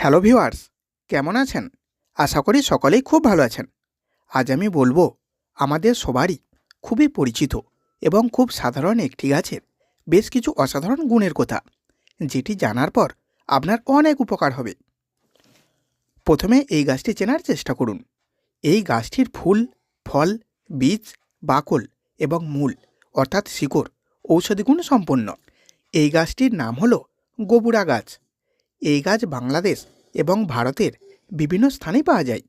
Hello viewers, কেমন আছেন? আশা করি সকলেই খুব ভালো আছেন। আজ আমি বলব, আমাদের সবারই খুবই পরিচিত এবং খুব সাধারণ একটি গাছের বেশ কিছু অসাধারণ গুণের কথা, যেটি জানার পর আপনার অনেক উপকার হবে। প্রথমে এই গাছটি চেনার চেষ্টা করুন। এই গাছটির ফুল, ফল, বীজ, বাকল এবং মূল, অর্থাৎ শিকড় ঔষধিগুণ সম্পন্ন। এই গাছটির নাম হলো গোবুড়া গাছ। এই গাছ বাংলাদেশ এবং ভারতের বিভিন্ন স্থানে পাওয়া যায়।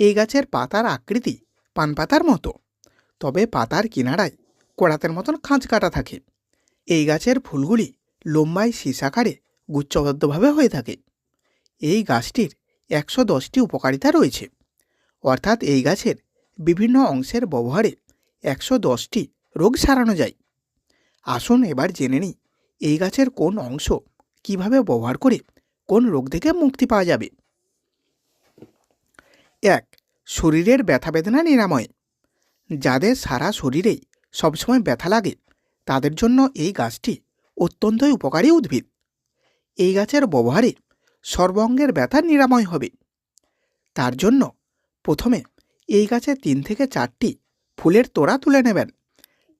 এই গাছের পাতার আকৃতি পান পাতার মতো, তবে পাতার কিনারায় কোড়াতের মতন খাঁজ কাটা থাকে। এই গাছের ফুলগুলি লম্বায় শীষাকারে গুচ্ছবদ্ধভাবে হয়ে থাকে। এই গাছটির একশো দশটি উপকারিতা রয়েছে। অর্থাৎ এই গাছের বিভিন্ন অংশের ব্যবহারে একশো দশটি রোগ সারানো যায়। আসুন এবার জেনে নিই এই গাছের কোন অংশ কীভাবে ব্যবহার করে কোন রোগ থেকে মুক্তি পাওয়া যাবে? এক, শরীরের ব্যথা বেদনা নিরাময়। যাদের সারা শরীরেই সবসময় ব্যথা লাগে, তাদের জন্য এই গাছটি অত্যন্তই উপকারী উদ্ভিদ। এই গাছের ব্যবহারে সর্বাঙ্গের ব্যথা নিরাময় হবে। তার জন্য প্রথমে এই গাছে তিন থেকে চারটি ফুলের তোড়া তুলে নেবেন।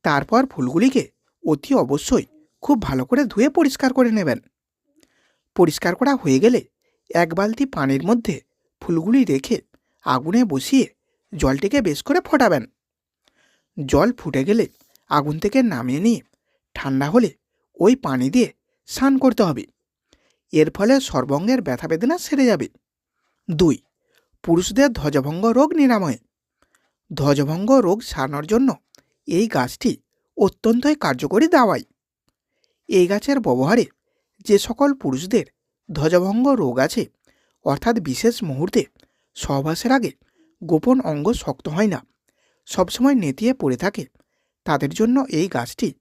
তারপর ফুলগুলিকে অতি অবশ্যই খুব ভালো করে ধুয়ে পরিষ্কার করে নেবেন। পরিষ্কার করা হয়ে গেলে এক বালতি পানির মধ্যে ফুলগুলি রেখে আগুনে বসিয়ে জলটিকে বেশ করে ফোটাবেন। জল ফুটে গেলে আগুন থেকে নামিয়ে নিয়ে ঠান্ডা হলে ওই পানি দিয়ে স্নান করতে হবে। এর ফলে সর্বঙ্গের ব্যথা বেদনা সেরে যাবে। দুই, পুরুষদের ধ্বজভঙ্গ রোগ নিরাময়। ধ্বজভঙ্গ রোগ সারানোর জন্য এই গাছটি অত্যন্তই কার্যকরী দাওয়াই। এই গাছের ব্যবহারে যে সকল পুরুষদের ধ্বজভঙ্গ রোগ আছে, অর্থাৎ বিশেষ মুহূর্তে সহবাসের আগে গোপন অঙ্গ শক্ত হয় না। সবসময় নেতিয়ে পড়ে থাকে। তাদের জন্য এই গাছটি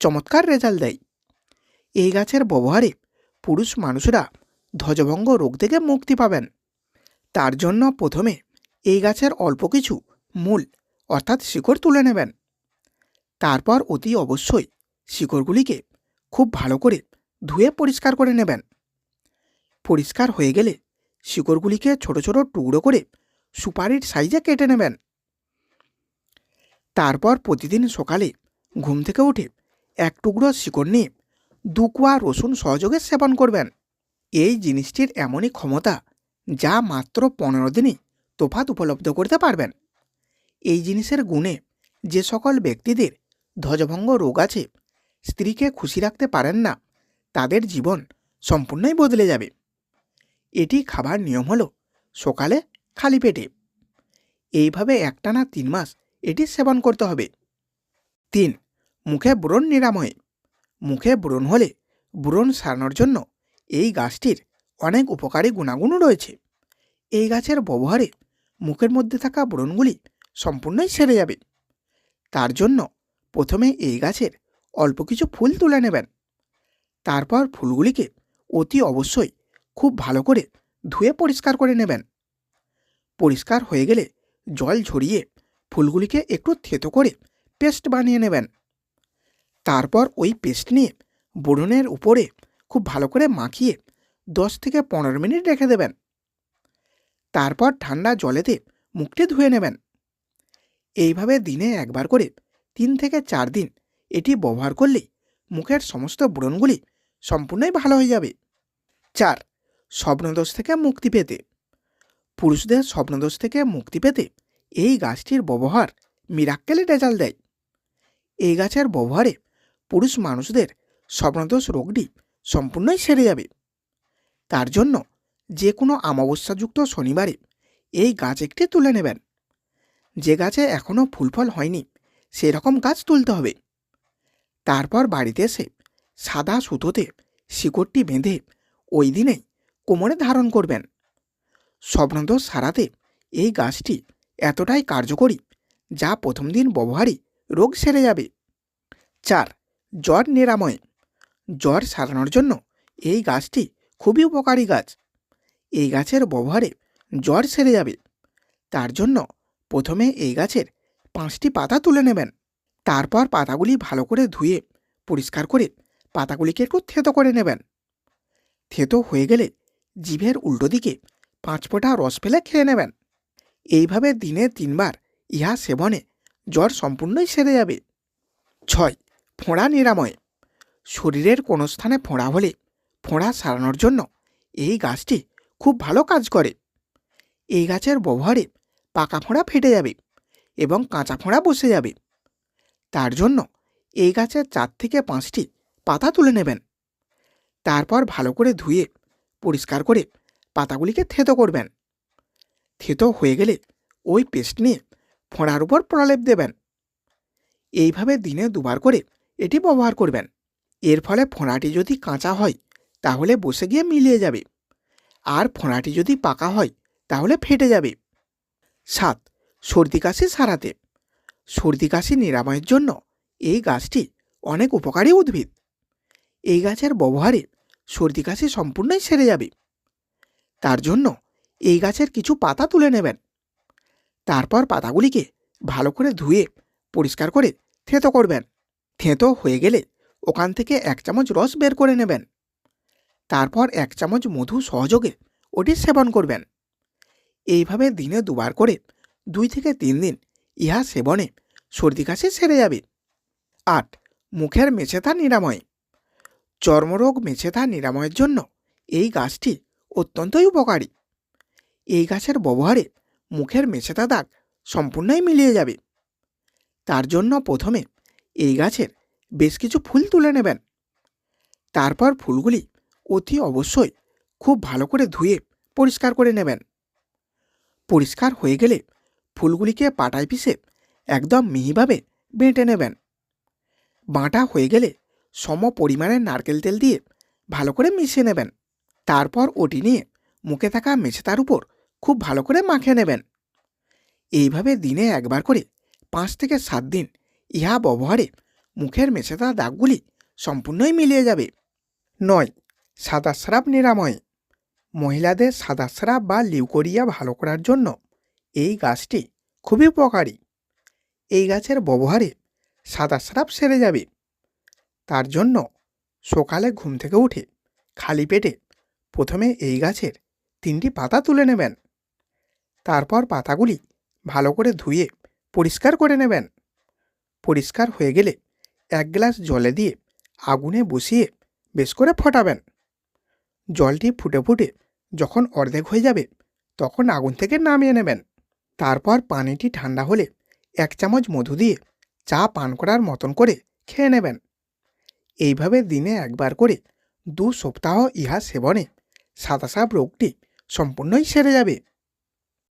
চমৎকার রেজাল্ট দেয়। এই গাছের ব্যবহারে পুরুষ মানুষরা ধ্বজভঙ্গ রোগ থেকে মুক্তি পাবেন। তার জন্য প্রথমে এই গাছের অল্প কিছু মূল, অর্থাৎ শিকড় তুলে নেবেন। তারপর অতি অবশ্যই শিকড়গুলিকে খুব ভালো করে ধুয়ে পরিষ্কার করে নেবেন। পরিষ্কার হয়ে গেলে শিকড়গুলিকে ছোট ছোট টুকরো করে সুপারির সাইজে কেটে নেবেন। তারপর প্রতিদিন সকালে ঘুম থেকে উঠে এক টুকরো শিকড় নিয়ে দু কোয়া রসুন সহযোগে সেবন করবেন। এই জিনিসটির এমনই ক্ষমতা যা মাত্র পনেরো দিনই তোফাত উপলব্ধ করতে পারবেন। এই জিনিসের গুণে যে সকল ব্যক্তিদের ধ্বজভঙ্গ রোগ আছে, স্ত্রীকে খুশি রাখতে পারেন না। তাদের জীবন সম্পূর্ণই বদলে যাবে। এটি খাবার নিয়ম হলো সকালে খালি পেটে। এইভাবে একটানা তিন মাস এটি সেবন করতে হবে। তিন, মুখে ব্রণ নিরাময়। মুখে ব্রণ হলে ব্রণ সারানোর জন্য এই গাছটির অনেক উপকারী গুণাগুণ রয়েছে। এই গাছের ব্যবহারে মুখের মধ্যে থাকা ব্রণগুলি সম্পূর্ণই সেরে যাবে। তার জন্য প্রথমে এই গাছের অল্প কিছু ফুল তুলে নেবেন। তারপর ফুলগুলিকে অতি অবশ্যই খুব ভালো করে ধুয়ে পরিষ্কার করে নেবেন। পরিষ্কার হয়ে গেলে জল ঝরিয়ে ফুলগুলিকে একটু থেতো করে পেস্ট বানিয়ে নেবেন। তারপর ওই পেস্ট নিয়ে বোড়নের উপরে খুব ভালো করে মাখিয়ে দশ থেকে পনেরো মিনিট রেখে দেবেন। তারপর ঠান্ডা জলেতে মুখটি ধুয়ে নেবেন। এইভাবে দিনে একবার করে তিন থেকে চার দিন এটি ব্যবহার করলেই মুখের সমস্ত ব্রণগুলি সম্পূর্ণই ভালো হয়ে যাবে। চার, স্বপ্নদোষ থেকে মুক্তি পেতে। পুরুষদের স্বপ্নদোষ থেকে মুক্তি পেতে এই গাছটির ব্যবহার মিরাক্কেলে রেজাল্ট দেয়। এই গাছের ব্যবহারে পুরুষ মানুষদের স্বপ্নদোষ রোগটি সম্পূর্ণই সেরে যাবে। তার জন্য যে কোনো অমাবস্যাযুক্ত শনিবারে এই গাছ একটি তুলে নেবেন। যে গাছে এখনও ফুলফল হয়নি, সেরকম গাছ তুলতে হবে। তারপর বাড়িতে এসে সাদা সুতোতে শিকড়টি বেঁধে ওই দিনেই কোমরে ধারণ করবেন। স্বপ্নদোষ সারাতে এই গাছটি এতটাই কার্যকরী যা প্রথম দিন ব্যবহারই রোগ সেরে যাবে। চার, জ্বর নিরাময়। জ্বর সারানোর জন্য এই গাছটি খুবই উপকারী গাছ। এই গাছের ব্যবহারে জ্বর সেরে যাবে। তার জন্য প্রথমে এই গাছের পাঁচটি পাতা তুলে নেবেন। তারপর পাতাগুলি ভালো করে ধুয়ে পরিষ্কার করে পাতাগুলিকে একটু থেতো করে নেবেন। থেতো হয়ে গেলে জিভের উল্টো দিকে পাঁচ ফোঁটা রস ফেলে খেয়ে নেবেন। এইভাবে দিনে তিনবার ইহা সেবনে জ্বর সম্পূর্ণই সেরে যাবে। ছয়, ফোঁড়া নিরাময়। শরীরের কোনো স্থানে ফোঁড়া হলে ফোঁড়া সারানোর জন্য এই গাছটি খুব ভালো কাজ করে। এই গাছের ব্যবহারে পাকা ফোঁড়া ফেটে যাবে এবং কাঁচা ফোঁড়া বসে যাবে। তার জন্য এই গাছের চার থেকে পাঁচটি পাতা তুলে নেবেন। তারপর ভালো করে ধুয়ে, পরিষ্কার করে পাতাগুলিকে থেতো করবেন। থেতো হয়ে গেলে ওই পেস্ট নিয়ে ফোঁড়ার উপর প্রলেপ দেবেন। এইভাবে দিনে দুবার করে এটি ব্যবহার করবেন। এর ফলে ফোঁড়াটি যদি কাঁচা হয়, তাহলে বসে গিয়ে মিলিয়ে যাবে। আর ফোঁড়াটি যদি পাকা হয়, তাহলে ফেটে যাবে। সাত, সর্দি কাশি সারাতে। সর্দি কাশি নিরাময়ের জন্য এই গাছটি অনেক উপকারী উদ্ভিদ। এই গাছের ব্যবহারে সর্দি কাশি সম্পূর্ণই সেরে যাবে। তার জন্য এই গাছের কিছু পাতা তুলে নেবেন। তারপর পাতাগুলিকে ভালো করে ধুয়ে, পরিষ্কার করে থেঁতো করবেন। থেঁতো হয়ে গেলে ওখান থেকে এক চামচ রস বের করে নেবেন। তারপর এক চামচ মধু সহযোগে ওটি সেবন করবেন। এইভাবে দিনে দুবার করে দুই থেকে তিন দিন ইহা সেবনে সর্দি কাশি সেরে যাবে। আট, মুখের মেছেথা নিরাময়। চর্মরোগ মেছেথা নিরাময়ের জন্য এই গাছটি অত্যন্তই উপকারী। এই গাছের ব্যবহারে মুখের মেছেথা দাগ সম্পূর্ণই মিলিয়ে যাবে। তার জন্য প্রথমে এই গাছের বেশ কিছু ফুল তুলে নেবেন। তারপর ফুলগুলি অতি অবশ্যই খুব ভালো করে ধুয়ে পরিষ্কার করে নেবেন। পরিষ্কার হয়ে গেলে ফুলগুলিকে পাটায় পিষে একদম মিহিভাবে বেঁটে নেবেন। বাঁটা হয়ে গেলে সম পরিমাণে নারকেল তেল দিয়ে ভালো করে মিশিয়ে নেবেন। তারপর ওটি নিয়ে মুখে থাকা মেছেতার উপর খুব ভালো করে মাখে নেবেন। এইভাবে দিনে একবার করে পাঁচ থেকে সাত দিন ইহা ব্যবহারে মুখের মেছেতা দাগগুলি সম্পূর্ণই মিলিয়ে যাবে। নয়, সাদা স্রাব নিরাময়। মহিলাদের সাদা স্রাব বা লিউকোরিয়া ভালো করার জন্য এই গাছটি খুবই উপকারী। এই গাছের ব্যবহারে সাদা স্রাব সেরে যাবে। তার জন্য সকালে ঘুম থেকে উঠে খালি পেটে প্রথমে এই গাছের তিনটি পাতা তুলে নেবেন। তারপর পাতাগুলি ভালো করে ধুয়ে পরিষ্কার করে নেবেন। পরিষ্কার হয়ে গেলে এক গ্লাস জলে দিয়ে আগুনে বসিয়ে বেশ করে ফোটাবেন। জলটি ফুটে ফুটে যখন অর্ধেক হয়ে যাবে তখন আগুন থেকে নামিয়ে নেবেন। তারপর পানিটি ঠান্ডা হলে এক চামচ মধু দিয়ে চা পান করার মতন করে খেয়ে নেবেন। এইভাবে দিনে একবার করে দু সপ্তাহ ইহা সেবনে। সাদাসাপ রোগটি সম্পূর্ণই সেরে যাবে।